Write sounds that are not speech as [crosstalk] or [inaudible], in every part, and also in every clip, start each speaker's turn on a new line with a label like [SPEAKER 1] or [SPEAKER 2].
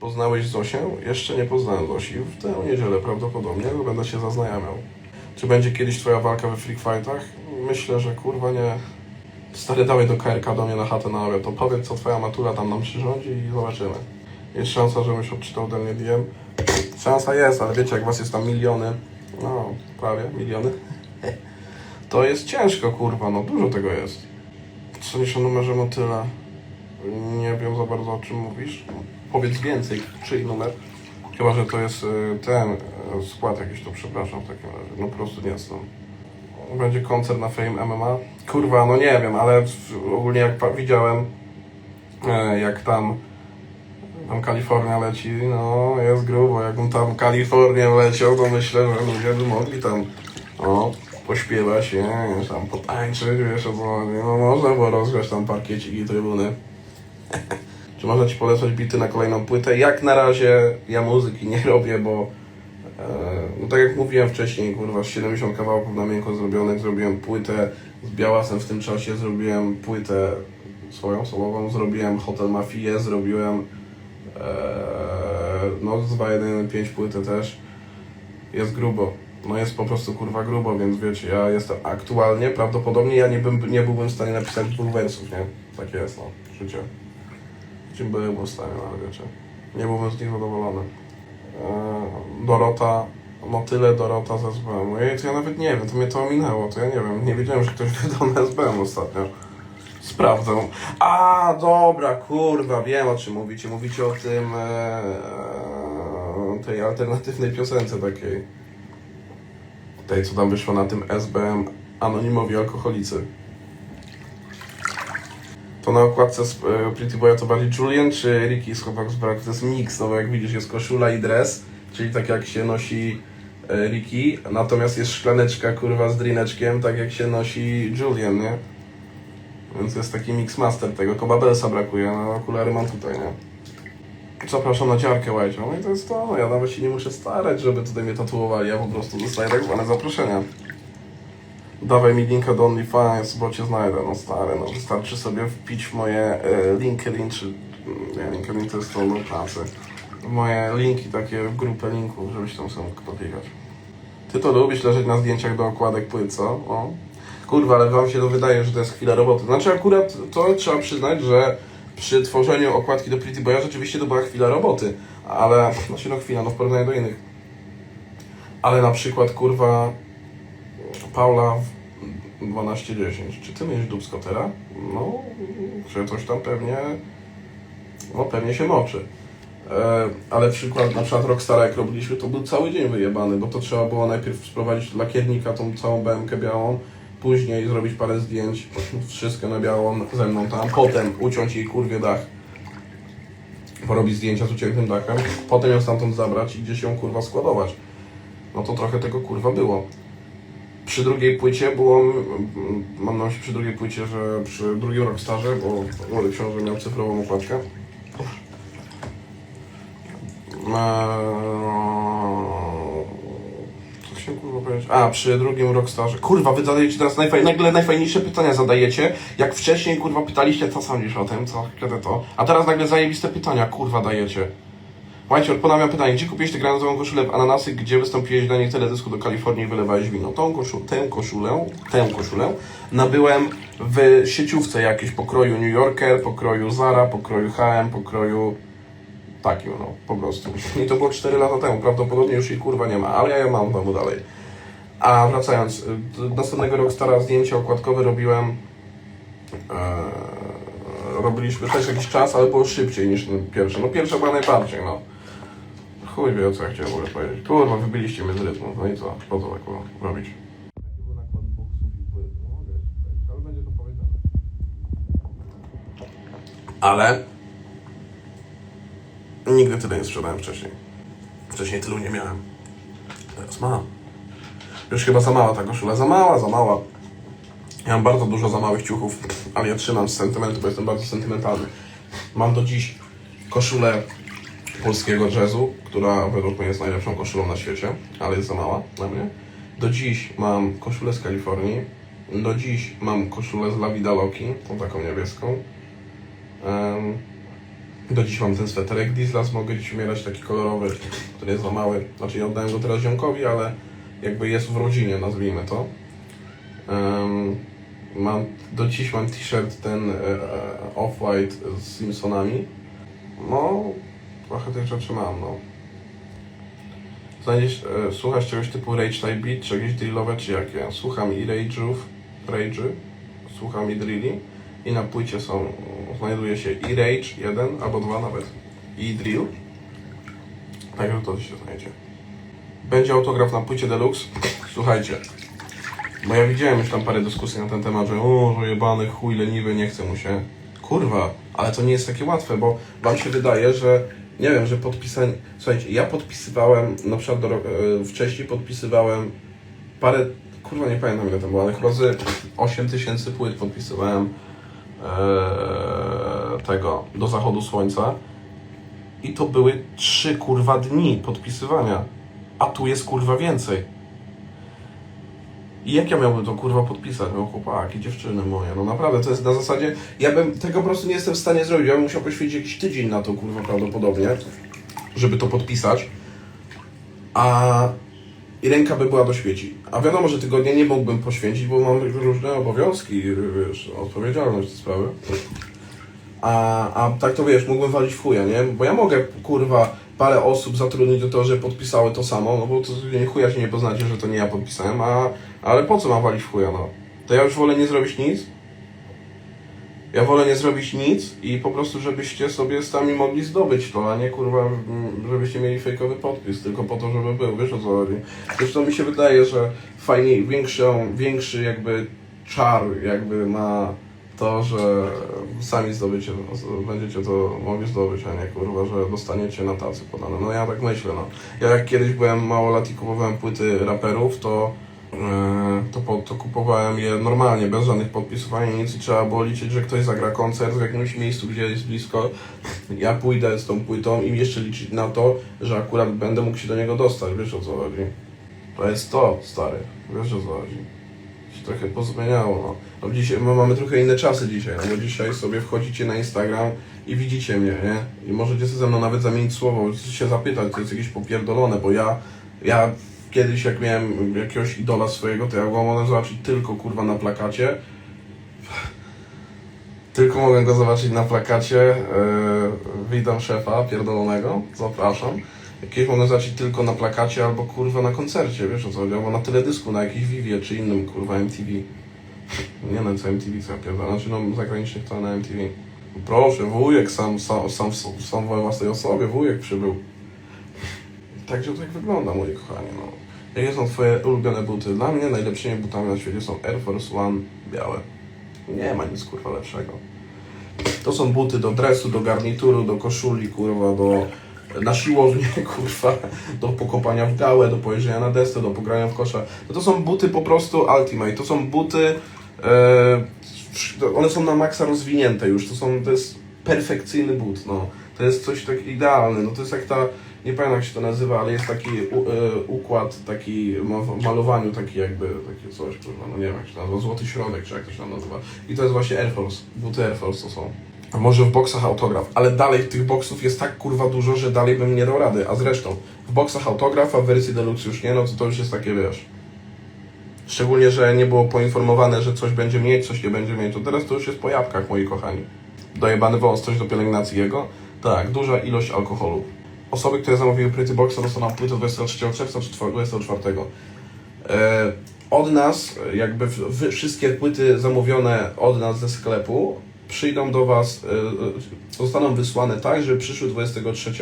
[SPEAKER 1] Poznałeś Zosię? Jeszcze nie poznałem Zosi. W tę niedzielę prawdopodobnie będę się zaznajamiał. Czy będzie kiedyś twoja walka we Freak Fightach? Myślę, że kurwa nie. Stary, dawaj do KRK do mnie na chatę na obiad. To powiedz, co twoja matura tam nam przyrządzi i zobaczymy. Jest szansa, żebyś odczytał ode mnie DM? Szansa jest, ale wiecie, jak was jest tam miliony, no prawie miliony, to jest ciężko, kurwa, no dużo tego jest. Co o numerze motyla? Nie wiem za bardzo o czym mówisz. Powiedz więcej, czyj numer? Chyba, że to jest y, ten y, skład jakiś, to przepraszam w takim razie. No po prostu nie znam. Będzie koncert na Fame MMA? Kurwa, no nie wiem, ale ogólnie jak widziałem, e, jak tam tam Kalifornia leci, no jest grubo. Jakbym tam Kalifornię leciał, to myślę, że ludzie by mogli tam o, pośpiewać, nie, tam potańczyć, wiesz o co chodzi. No można było rozgrzać tam parkieciki i trybuny. [laughs] Czy można Ci polecać bity na kolejną płytę? Jak na razie ja muzyki nie robię, bo e, no tak jak mówiłem wcześniej, kurwa, z 70 kawałków na miękko zrobionych, zrobiłem płytę z Białasem w tym czasie, zrobiłem płytę swoją, solową, zrobiłem Hotel Mafię, zrobiłem Eee, no z 2.1.5 płyty też jest grubo. No jest po prostu kurwa grubo, więc wiecie, ja jestem aktualnie, prawdopodobnie ja nie, bym, nie byłbym w stanie napisać dwóch wersów, nie? Tak jest, no, życie. W stanie, no, ale wiecie, nie byłbym z nich zadowolony. Eee, Dorota, no tyle Dorota z SBM. Ojej, to ja nawet nie wiem, to mnie to ominęło, to ja nie wiem, nie wiedziałem, że ktoś wydał na SBM ostatnio. Sprawdzę. A, dobra, kurwa, wiem o czym mówicie. Mówicie o tym, e, e, tej alternatywnej piosence takiej. Tej, co tam wyszło na tym SBM Anonimowi Alkoholicy. To na okładce z e, Pretty Boya to bardziej Julian czy Ricky z Chłopak z Braku? To jest mix, no bo jak widzisz jest koszula i dres, czyli tak jak się nosi e, Ricky, natomiast jest szklaneczka kurwa z drineczkiem, tak jak się nosi Julian, nie? Więc jest taki mixmaster tego, tylko Babelsa brakuje, no okulary mam tutaj, nie? Zapraszam na dziarkę łajcią, no i to jest to, no ja nawet się nie muszę starać, żeby tutaj mnie tatuowali, ja po prostu dostaję tak zwane zaproszenia. Dawaj mi linka do OnlyFans, bo cię znajdę, no stary, no wystarczy sobie wpić moje e, LinkedIn, czy... Nie, LinkedIn to jest do pracy. Moje linki, takie w grupę linków, żebyś tam sobie mógł. Ty to lubisz leżeć na zdjęciach do okładek płyt, co? O. Kurwa, ale wam się to wydaje, że to jest chwila roboty. Znaczy akurat to trzeba przyznać, że przy tworzeniu okładki do Pretty Boya rzeczywiście to była chwila roboty. Ale, znaczy no chwila, no w porównaniu do innych. Ale na przykład, kurwa, Paula w 12.10. Czy ty miałeś dubskotera? No, że coś tam pewnie, no pewnie się moczy. E, ale przykład, na przykład Rockstara jak robiliśmy, to był cały dzień wyjebany, bo to trzeba było najpierw sprowadzić lakiernika, tą całą BMK białą, później zrobić parę zdjęć, wszystko na biało ze mną tam, potem uciąć jej kurwie dach, porobić zdjęcia z uciętym dachem, potem ją stamtąd zabrać i gdzieś ją kurwa składować. No to trochę tego kurwa było. Przy drugiej płycie było, mam na myśli przy drugiej płycie, że przy drugim Rockstarze, bo młody książę miał cyfrową okładkę, Eee, Co się kurwa powiedzieć? A, przy drugim Rockstarze. Kurwa, wy zadajecie teraz najfaj... nagle najfajniejsze pytania zadajecie. Jak wcześniej kurwa pytaliście, co sądzisz o tym, co, kiedy to. A teraz nagle zajebiste pytania, kurwa, dajecie. Słuchajcie, odpowiadam pytanie, gdzie kupiłeś tę granatową koszulę w Ananasy, gdzie wystąpiłeś na niej teledysku do Kalifornii i wylewałeś wino? Tą, koszu... tę koszulę, tę koszulę nabyłem w sieciówce jakiejś pokroju New Yorker, pokroju Zara, pokroju H&M, pokroju takim, no, po prostu. I to było 4 lata temu, prawdopodobnie już jej kurwa nie ma, ale ja ją mam w domu dalej. A wracając, y, następnego Rockstara zdjęcie okładkowe robiłem, e, robiliśmy też jakiś czas, ale było szybciej niż ten pierwszy. No pierwsza była najbardziej, no. Chuj wie, o co ja chciałem w ogóle powiedzieć. Kurwa, wybiliście mnie z rytmu, no i co? Po co tak robić? Jaki był nakład boksów i płyt? No mogę, ale będzie to powiedziane. Ale Nigdy tyle nie sprzedałem wcześniej. Wcześniej tylu nie miałem. Teraz mam. Już chyba za mała ta koszula. Za mała, za mała. Ja mam bardzo dużo za małych ciuchów, ale ja trzymam z sentymentu, bo jestem bardzo sentymentalny. Mam do dziś koszulę polskiego jazzu, która według mnie jest najlepszą koszulą na świecie, ale jest za mała dla mnie. Do dziś mam koszulę z Kalifornii. Do dziś mam koszulę z La Vida Loki, tą taką niebieską. Em, Do dziś mam ten sweterek Dieslas, mogę dziś umierać taki kolorowy, który jest za mały. Znaczy ja oddałem go teraz ziomkowi, ale jakby jest w rodzinie, nazwijmy to. Em, mam, do dziś mam t-shirt ten e, e, off-white z Simpsonami. No, trochę tych rzeczy mam, no. Znajdziesz, e, słuchasz czegoś typu Rage Type Beat, czy jakieś drillowe, czy jakie? Słucham i Rage'ów, Rage'y, słucham i drilli i na płycie są, znajduje się i Rage 1 albo 2 nawet i drill. Także to się znajdzie. Będzie autograf na płycie Deluxe. Słuchajcie, bo ja widziałem już tam parę dyskusji na ten temat, że o, że jebany chuj leniwy, nie chce mu się. Kurwa, ale to nie jest takie łatwe, bo wam się wydaje, że nie wiem, że podpisanie... Słuchajcie, ja podpisywałem, na przykład do, e, wcześniej podpisywałem parę, kurwa nie pamiętam ile to było, ale chyba z 8 tysięcy płyt podpisywałem e, tego, do zachodu słońca. I to były trzy kurwa dni podpisywania. A tu jest kurwa więcej. I jak ja miałbym to kurwa podpisać? No chłopaki, dziewczyny moje, no naprawdę to jest na zasadzie, ja bym tego po prostu nie jestem w stanie zrobić, ja bym musiał poświęcić jakiś tydzień na to kurwa prawdopodobnie, żeby to podpisać. A i ręka by była do śmieci. A wiadomo, że tygodnia nie mógłbym poświęcić, bo mam różne obowiązki, wiesz, odpowiedzialność za sprawy. A, a tak to wiesz, mógłbym walić w chuja, nie? Bo ja mogę, kurwa, parę osób zatrudnić do tego, że podpisały to samo, no bo to nie chuja się nie poznacie, że to nie ja podpisałem, a, ale po co mam walić w chuja, no? To ja już wolę nie zrobić nic. Ja wolę nie zrobić nic i po prostu, żebyście sobie sami mogli zdobyć to, a nie kurwa, żebyście mieli fejkowy podpis, tylko po to, żeby był, wiesz o co chodzi. Zresztą mi się wydaje, że fajniej, większą, większy jakby czar jakby ma to, że sami zdobycie, będziecie to mogli zdobyć, a nie kurwa, że dostaniecie na tacy podane. No ja tak myślę, no. Ja jak kiedyś byłem mało lat i kupowałem płyty raperów, to, e, to, po, to kupowałem je normalnie, bez żadnych podpisów ani nic i trzeba było liczyć, że ktoś zagra koncert w jakimś miejscu, gdzie jest blisko. Ja pójdę z tą płytą i jeszcze liczyć na to, że akurat będę mógł się do niego dostać, wiesz o co chodzi. To jest to, stary, wiesz o co chodzi się trochę pozmieniało. No. No dzisiaj, my mamy trochę inne czasy dzisiaj, no bo dzisiaj sobie wchodzicie na Instagram i widzicie mnie, nie? I możecie sobie ze mną nawet zamienić słowo, się zapytać, to jest jakieś popierdolone, bo ja, ja kiedyś jak miałem jakiegoś idola swojego, to ja go mogłem zobaczyć tylko kurwa na plakacie. Tylko mogę go zobaczyć na plakacie. Yy, witam szefa pierdolonego, zapraszam. Jakieś mogę zobaczyć tylko na plakacie albo kurwa na koncercie, wiesz o co chodzi, albo na teledysku, na jakiejś Vivie czy innym kurwa MTV. Nie na co MTV co ja znaczy no zagranicznych to na MTV. Proszę, wujek sam, sam, sam, sam we własnej osobie, wujek przybył. Także to tak wygląda, moi kochani, no. Jakie są twoje ulubione buty? Dla mnie najlepszymi butami na świecie są Air Force One białe. Nie ma nic kurwa lepszego. To są buty do dresu, do garnituru, do koszuli, kurwa, do na siłownię, [laughs] kurwa, do pokopania w gałę, do pojeżdżenia na desce, do pogrania w kosza. No to są buty po prostu ultimate. To są buty, e, one są na maksa rozwinięte już. To są, to jest perfekcyjny but, no. To jest coś tak idealne, no to jest jak ta, nie pamiętam jak się to nazywa, ale jest taki u, e, układ, taki ma- w malowaniu, taki jakby, takie coś, kurwa, no nie wiem jak się nazywa, złoty środek, czy jak to się nazywa. I to jest właśnie Air Force, buty Air Force to są. A może w boksach autograf, ale dalej tych boksów jest tak kurwa dużo, że dalej bym nie dał rady. A zresztą, w boksach autograf, a w wersji deluxe już nie, no to to już jest takie, wiesz... Szczególnie, że nie było poinformowane, że coś będzie mieć, coś nie będzie mieć. To teraz to już jest po jabłkach, moi kochani. Dojebany wąs, coś do pielęgnacji jego? Tak, duża ilość alkoholu. Osoby, które zamówiły Pretty Boxa dostaną płytę 23 czerwca czy 24. E, od nas, jakby wszystkie płyty zamówione od nas ze sklepu przyjdą do Was, e, e, zostaną wysłane tak, że przyszły 23.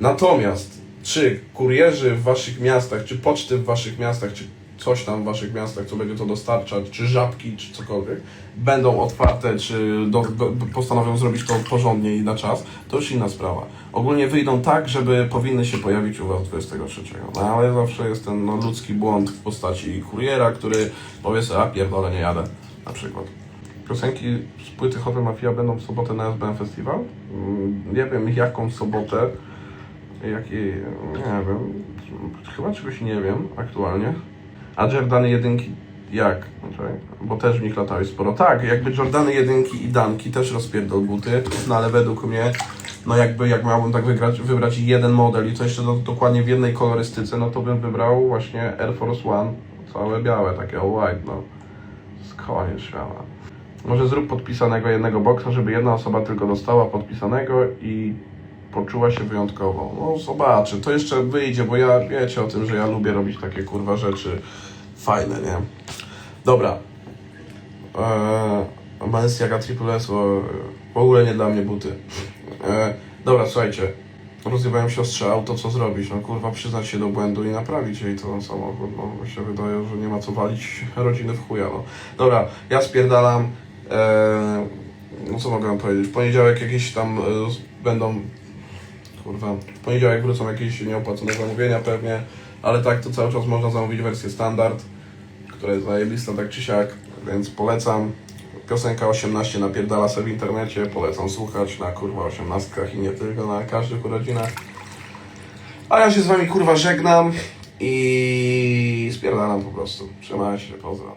[SPEAKER 1] Natomiast czy kurierzy w Waszych miastach, czy poczty w Waszych miastach, czy coś tam w Waszych miastach, co będzie to dostarczać, czy żabki, czy cokolwiek, będą otwarte, czy do, postanowią zrobić to porządnie i na czas, to już inna sprawa. Ogólnie wyjdą tak, żeby powinny się pojawić u Was 23. No ale zawsze jest ten no, ludzki błąd w postaci kuriera, który powie sobie, a pierdolę, nie jadę, na przykład. Piosenki z płyty Hotel Mafia będą w sobotę na SBM Festival. Mm, Nie wiem jaką sobotę, jakiej, nie wiem, chyba czegoś nie wiem aktualnie. A Jordany jedynki jak? Znaczy, bo też w nich latałeś sporo. Tak, jakby Jordany jedynki i Danki też rozpierdol buty, no ale według mnie no jakby jak miałbym tak wygrać, wybrać jeden model i to jeszcze do, dokładnie w jednej kolorystyce, no to bym wybrał właśnie Air Force One, całe białe, takie white, no. Jest koniec świata. Może zrób podpisanego jednego boksa, żeby jedna osoba tylko dostała podpisanego i poczuła się wyjątkowo. No zobaczę, to jeszcze wyjdzie, bo ja wiecie o tym, że ja lubię robić takie kurwa rzeczy fajne, nie? Dobra. Eee, Balenciaga Triple S, o, w ogóle nie dla mnie buty. Eee, dobra, słuchajcie. Rozjebałem siostrze auto, co zrobić? No kurwa, przyznać się do błędu i naprawić jej ten samochód. No mi się wydaje, że nie ma co walić rodziny w chuja, no. Dobra, ja spierdalam. Eee, no co mogę wam powiedzieć? W poniedziałek jakieś tam e, będą kurwa, w poniedziałek wrócą jakieś nieopłacone zamówienia pewnie, ale tak to cały czas można zamówić wersję standard, która jest zajebista tak czy siak, więc polecam. Piosenka 18 napierdala sobie w internecie, polecam słuchać na kurwa 18 i nie tylko, na każdych urodzinach. A ja się z wami kurwa żegnam i spierdalam po prostu. Trzymajcie się, pozdro.